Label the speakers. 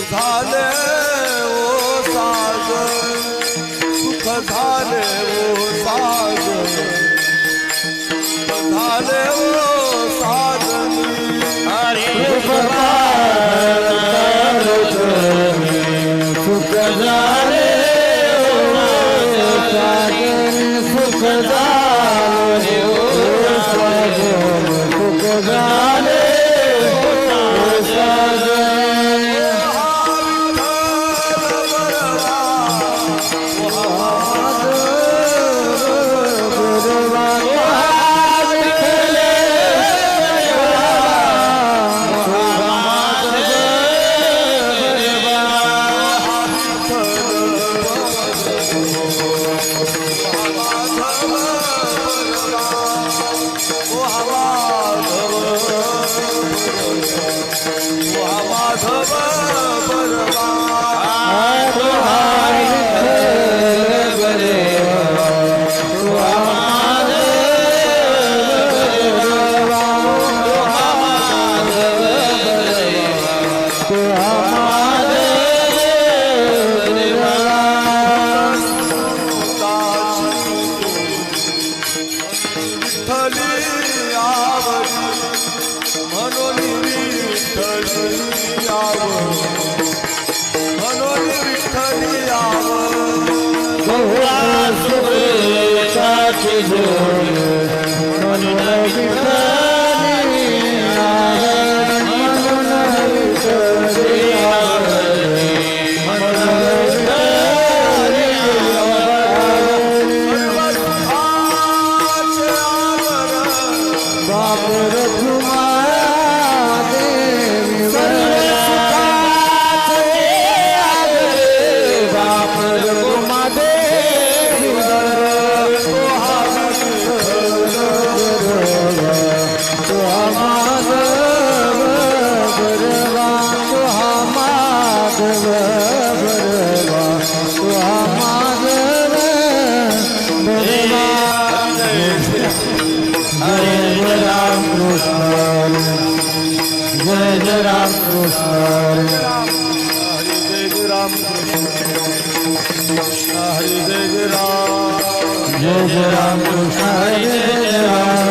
Speaker 1: झाले ओ सागर सुख झाले ओ सुख झाले ओ
Speaker 2: हरी सुख झाले सुख झाले
Speaker 1: Música आव सर्वसुखाचे
Speaker 2: जय जय राम कृष्ण
Speaker 1: हरी जय राम कृष्ण हरी जय राम
Speaker 2: जय जय राम कृष्ण हरे जय जय राम राम कृष्ण हरे जय जय राम